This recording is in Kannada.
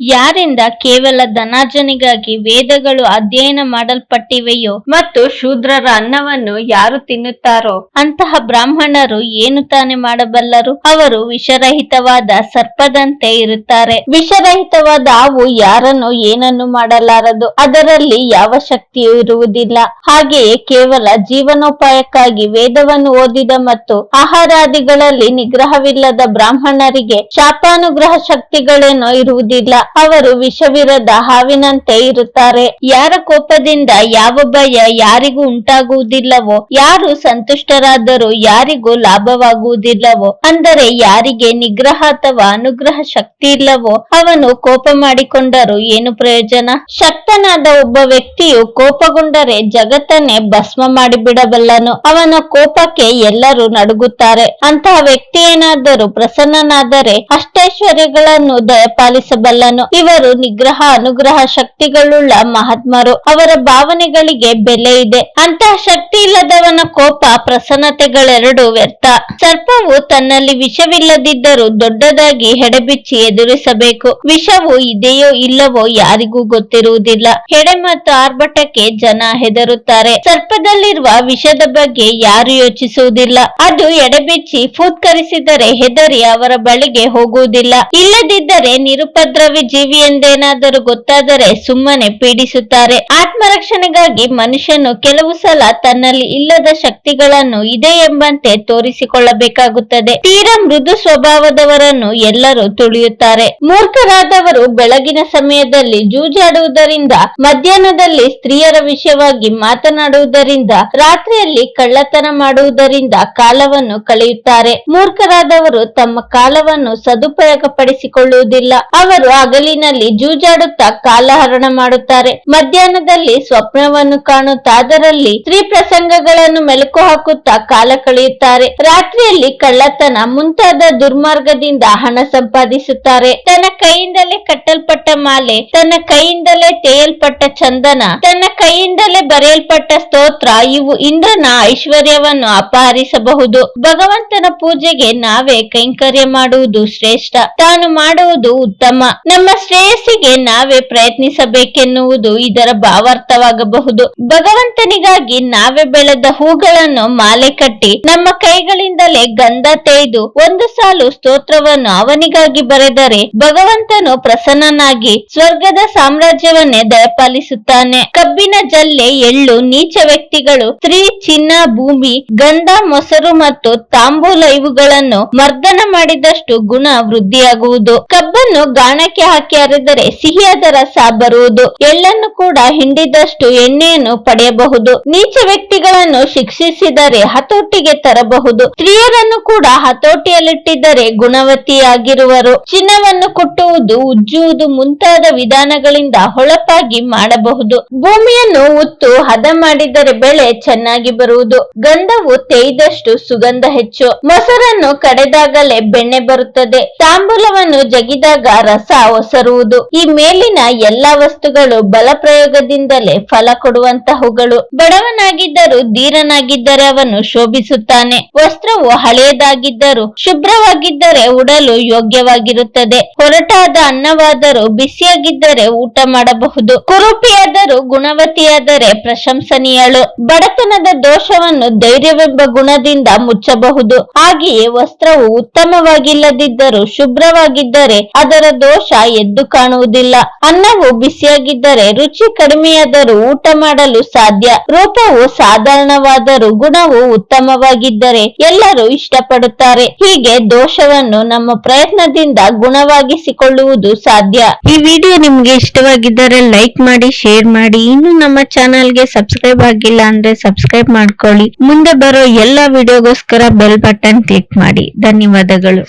ಯಾರಿಂದ ಕೇವಲ ಧನಾರ್ಜನೆಗಾಗಿ ವೇದಗಳು ಅಧ್ಯಯನ ಮಾಡಲ್ಪಟ್ಟಿವೆಯೋ ಮತ್ತು ಶೂದ್ರರ ಅನ್ನವನ್ನು ಯಾರು ತಿನ್ನುತ್ತಾರೋ ಅಂತಹ ಬ್ರಾಹ್ಮಣರು ಏನು ತಾನೇ ಮಾಡಬಲ್ಲರು? ಅವರು ವಿಷರಹಿತವಾದ ಸರ್ಪದಂತೆ ಇರುತ್ತಾರೆ. ವಿಷರಹಿತವಾದ ಅವು ಯಾರನ್ನು ಏನನ್ನು ಮಾಡಲಾರದು. ಅದರಲ್ಲಿ ಯಾವ ಶಕ್ತಿಯೂ ಇರುವುದಿಲ್ಲ. ಹಾಗೆಯೇ ಕೇವಲ ಜೀವನೋಪಾಯಕ್ಕಾಗಿ ವೇದವನ್ನು ಓದಿದ ಮತ್ತು ಆಹಾರಾದಿಗಳಲ್ಲಿ ನಿಗ್ರಹವಿಲ್ಲದ ಬ್ರಾಹ್ಮಣರಿಗೆ ಶಾಪಾನುಗ್ರಹ ಶಕ್ತಿಗಳೇನೋ ಇರುವುದಿಲ್ಲ. ಅವರು ವಿಷವಿರದ ಹಾವಿನಂತೆ ಇರುತ್ತಾರೆ. ಯಾರ ಕೋಪದಿಂದ ಯಾವ ಭಯ ಯಾರಿಗೂ ಉಂಟಾಗುವುದಿಲ್ಲವೋ, ಯಾರು ಸಂತುಷ್ಟರಾದರೂ ಯಾರಿಗೂ ಲಾಭವಾಗುವುದಿಲ್ಲವೋ, ಅಂದರೆ ಯಾರಿಗೆ ನಿಗ್ರಹ ಅಥವಾ ಅನುಗ್ರಹ ಶಕ್ತಿ ಇಲ್ಲವೋ ಅವನು ಕೋಪ ಮಾಡಿಕೊಂಡರೂ ಏನು ಪ್ರಯೋಜನ? ಶಕ್ತನಾದ ಒಬ್ಬ ವ್ಯಕ್ತಿಯು ಕೋಪಗೊಂಡರೆ ಜಗತ್ತನ್ನೇ ಭಸ್ಮ ಮಾಡಿಬಿಡಬಲ್ಲನು. ಅವನ ಕೋಪಕ್ಕೆ ಎಲ್ಲರೂ ನಡುಗುತ್ತಾರೆ. ಅಂತಹ ವ್ಯಕ್ತಿ ಏನಾದರೂ ಪ್ರಸನ್ನನಾದರೆ ಅಷ್ಟೈಶ್ವರ್ಯಗಳನ್ನು ದಯಪಾಲಿಸಬಲ್ಲನು. ಇವರು ನಿಗ್ರಹ, ಅನುಗ್ರಹ ಶಕ್ತಿಗಳುಳ್ಳ ಮಹಾತ್ಮರು. ಅವರ ಭಾವನೆಗಳಿಗೆ ಬೆಲೆ ಇದೆ. ಅಂತಹ ಶಕ್ತಿ ಇಲ್ಲದವನ ಕೋಪ, ಪ್ರಸನ್ನತೆಗಳೆರಡು ವ್ಯರ್ಥ. ಸರ್ಪವು ತನ್ನಲ್ಲಿ ವಿಷವಿಲ್ಲದಿದ್ದರೂ ದೊಡ್ಡದಾಗಿ ಹೆಡೆಬಿಚ್ಚಿ ಎದುರಿಸಬೇಕು. ವಿಷವು ಇದೆಯೋ ಇಲ್ಲವೋ ಯಾರಿಗೂ ಗೊತ್ತಿರುವುದಿಲ್ಲ. ಹೆಡೆ ಮತ್ತು ಆರ್ಭಟಕ್ಕೆ ಜನ ಹೆದರುತ್ತಾರೆ. ಸರ್ಪದಲ್ಲಿರುವ ವಿಷದ ಬಗ್ಗೆ ಯಾರು ಯೋಚಿಸುವುದಿಲ್ಲ. ಅದು ಎಡೆಬಿಚ್ಚಿ ಫೂತ್ಕರಿಸಿದರೆ ಹೆದರಿ ಅವರ ಬಳಿಗೆ ಹೋಗುವುದಿಲ್ಲ. ಇಲ್ಲದಿದ್ದರೆ ನಿರುಪದ್ರವಿ ಜೀವಿ ಎಂದೇನಾದರೂ ಗೊತ್ತಾದರೆ ಸುಮ್ಮನೆ ಪೀಡಿಸುತ್ತಾರೆ. ಆತ್ಮರಕ್ಷಣೆಗಾಗಿ ಮನುಷ್ಯನು ಕೆಲವು ಸಲ ತನ್ನಲ್ಲಿ ಇಲ್ಲದ ಶಕ್ತಿಗಳನ್ನು ಇದೆ ಎಂಬಂತೆ ತೋರಿಸಿಕೊಳ್ಳಬೇಕಾಗುತ್ತದೆ. ತೀರಾ ಮೃದು ಸ್ವಭಾವದವರನ್ನು ಎಲ್ಲರೂ ತುಳಿಯುತ್ತಾರೆ. ಮೂರ್ಖರಾದವರು ಬೆಳಗಿನ ಸಮಯದಲ್ಲಿ ಜೂಜಾಡುವುದರಿಂದ, ಮಧ್ಯಾಹ್ನದಲ್ಲಿ ಸ್ತ್ರೀಯರ ವಿಷಯವಾಗಿ ಮಾತನಾಡುವುದರಿಂದ, ರಾತ್ರಿಯಲ್ಲಿ ಕಳ್ಳತನ ಮಾಡುವುದರಿಂದ ಕಾಲವನ್ನು ಕಳೆಯುತ್ತಾರೆ. ಮೂರ್ಖರಾದವರು ತಮ್ಮ ಕಾಲವನ್ನು ಸದುಪಯೋಗಪಡಿಸಿಕೊಳ್ಳುವುದಿಲ್ಲ. ಅವರು ಹಗಲಿನಲ್ಲಿ ಜೂಜಾಡುತ್ತಾ ಕಾಲಹರಣ ಮಾಡುತ್ತಾರೆ. ಮಧ್ಯಾಹ್ನದಲ್ಲಿ ಸ್ವಪ್ನವನ್ನು ಕಾಣುತ್ತಾ ಅದರಲ್ಲಿ ಸ್ತ್ರೀ ಪ್ರಸಂಗಗಳನ್ನು ಮೆಲುಕು ಹಾಕುತ್ತಾ ಕಾಲ ಕಳೆಯುತ್ತಾರೆ. ರಾತ್ರಿಯಲ್ಲಿ ಕಳ್ಳತನ ಮುಂತಾದ ದುರ್ಮಾರ್ಗದಿಂದ ಹಣ ಸಂಪಾದಿಸುತ್ತಾರೆ. ತನ್ನ ಕೈಯಿಂದಲೇ ಕಟ್ಟಲ್ಪಟ್ಟ ಮಾಲೆ, ತನ್ನ ಕೈಯಿಂದಲೇ ತೇಯಲ್ಪಟ್ಟ ಚಂದನ, ತನ್ನ ಕೈಯಿಂದಲೇ ಬರೆಯಲ್ಪಟ್ಟ ಸ್ತೋತ್ರ, ಇವು ಇಂದ್ರನ ಐಶ್ವರ್ಯವನ್ನು ಅಪಹರಿಸಬಹುದು. ಭಗವಂತನ ಪೂಜೆಗೆ ನಾವೇ ಕೈಂಕರ್ಯ ಮಾಡುವುದು ಶ್ರೇಷ್ಠ. ತಾನು ಮಾಡುವುದು ಉತ್ತಮ. ನಮ್ಮ ಶ್ರೇಯಸ್ಸಿಗೆ ನಾವೇ ಪ್ರಯತ್ನಿಸಬೇಕೆನ್ನುವುದು ಇದರ ಭಾವಾರ್ಥವಾಗಬಹುದು. ಭಗವಂತನಿಗಾಗಿ ನಾವೇ ಬೆಳೆದ ಹೂಗಳನ್ನು ಮಾಲೆ ಕಟ್ಟಿ ನಮ್ಮ ಕೈಗಳಿಂದಲೇ ಗಂಧ ತೆಯ್ದು ಒಂದು ಸಾಲು ಸ್ತೋತ್ರವನ್ನು ಅವನಿಗಾಗಿ ಬರೆದರೆ ಭಗವಂತನು ಪ್ರಸನ್ನನಾಗಿ ಸ್ವರ್ಗದ ಸಾಮ್ರಾಜ್ಯವನ್ನೇ ದಯಪಾಲಿಸುತ್ತಾನೆ. ಕಬ್ಬಿನ ಜಲ್ಲೆ, ಎಳ್ಳು, ನೀಚ ವ್ಯಕ್ತಿಗಳು, ಸ್ತ್ರೀ, ಚಿನ್ನ, ಭೂಮಿ, ಗಂಧ, ಮೊಸರು ಮತ್ತು ತಾಂಬೂಲ ಇವುಗಳನ್ನು ಮರ್ದನ ಮಾಡಿದಷ್ಟು ಗುಣ ವೃದ್ಧಿಯಾಗುವುದು. ಕಬ್ಬನ್ನು ಗಾಣಕ್ಕೆ ಹಾಕಿ ಅರೆದರೆ ಸಿಹಿಯಾದ ರಸ ಬರುವುದು. ಎಳ್ಳನ್ನು ಕೂಡ ಹಿಂಡಿದಷ್ಟು ಎಣ್ಣೆಯನ್ನು ಪಡೆಯಬಹುದು. ನೀಚ ವ್ಯಕ್ತಿಗಳನ್ನು ಶಿಕ್ಷಿಸಿದರೆ ಹತೋಟಿಗೆ ತರಬಹುದು. ಸ್ತ್ರೀಯರನ್ನು ಕೂಡ ಹತೋಟಿಯಲ್ಲಿಟ್ಟಿದ್ದರೆ ಗುಣವತಿಯಾಗಿರುವರು. ಚಿನ್ನವನ್ನು ಕುಟ್ಟುವುದು, ಉಜ್ಜುವುದು ಮುಂತಾದ ವಿಧಾನಗಳಿಂದ ಹೊಳಪಾಗಿ ಮಾಡಬಹುದು. ಭೂಮಿಯನ್ನು ಉತ್ತು ಹದ ಮಾಡಿದರೆ ಬೆಳೆ ಚೆನ್ನಾಗಿ ಬರುವುದು. ಗಂಧವು ತೇಯ್ದಷ್ಟು ಸುಗಂಧ ಹೆಚ್ಚು. ಮೊಸರನ್ನು ಕಡೆದಾಗಲೇ ಬೆಣ್ಣೆ ಬರುತ್ತದೆ. ತಾಂಬೂಲವನ್ನು ಜಗಿದಾಗ ರಸ ಒಸರುವುದು ಈ ಮೇಲಿನ ಎಲ್ಲಾ ವಸ್ತುಗಳು ಬಲ ಪ್ರಯೋಗದಿಂದಲೇ ಫಲ ಕೊಡುವಂತಹವುಗಳು ಬಡವನಾಗಿದ್ದರೂ ಧೀರನಾಗಿದ್ದರೆ ಅವನು ಶೋಭಿಸುತ್ತಾನೆ. ವಸ್ತ್ರವು ಹಳೆಯದಾಗಿದ್ದರೂ ಶುಭ್ರವಾಗಿದ್ದರೆ ಉಡಲು ಯೋಗ್ಯವಾಗಿರುತ್ತದೆ. ಹೊರಟಾದ ಅನ್ನವಾದರೂ ಬಿಸಿಯಾಗಿದ್ದರೆ ಊಟ ಮಾಡಬಹುದು. ಕುರುಪಿಯಾದರೂ ಗುಣವತಿಯಾದರೆ ಪ್ರಶಂಸನೀಯಳು. ಬಡತನದ ದೋಷವನ್ನು ಧೈರ್ಯವೆಂಬ ಗುಣದಿಂದ ಮುಚ್ಚಬಹುದು. ಹಾಗೆಯೇ ವಸ್ತ್ರವು ಉತ್ತಮವಾಗಿಲ್ಲದಿದ್ದರೂ ಶುಭ್ರವಾಗಿದ್ದರೆ ಅದರ ದೋಷ ಎದ್ದು ಕಾಣುವುದಿಲ್ಲ. ಅನ್ನವು ಬಿಸಿಯಾಗಿದ್ದರೆ ರುಚಿ ಕಡಿಮೆಯಾದರೂ ಊಟ ಮಾಡಲು ಸಾಧ್ಯ. ರೂಪವು ಸಾಧಾರಣವಾದರೂ ಗುಣವು ಉತ್ತಮವಾಗಿದ್ದರೆ ಎಲ್ಲರೂ ಇಷ್ಟಪಡುತ್ತಾರೆ. ಹೀಗೆ ದೋಷವನ್ನು ನಮ್ಮ ಪ್ರಯತ್ನದಿಂದ ಗುಣವಾಗಿಸಿಕೊಳ್ಳುವುದು ಸಾಧ್ಯ. ಈ ವಿಡಿಯೋ ನಿಮ್ಗೆ ಇಷ್ಟವಾಗಿದ್ದರೆ ಲೈಕ್ ಮಾಡಿ, ಶೇರ್ ಮಾಡಿ. ಇನ್ನು ನಮ್ಮ ಚಾನಲ್ಗೆ ಸಬ್ಸ್ಕ್ರೈಬ್ ಆಗಿಲ್ಲ ಅಂದ್ರೆ ಸಬ್ಸ್ಕ್ರೈಬ್ ಮಾಡ್ಕೊಳ್ಳಿ. ಮುಂದೆ ಬರೋ ಎಲ್ಲಾ ವಿಡಿಯೋಗೋಸ್ಕರ ಬೆಲ್ ಬಟನ್ ಕ್ಲಿಕ್ ಮಾಡಿ. ಧನ್ಯವಾದಗಳು.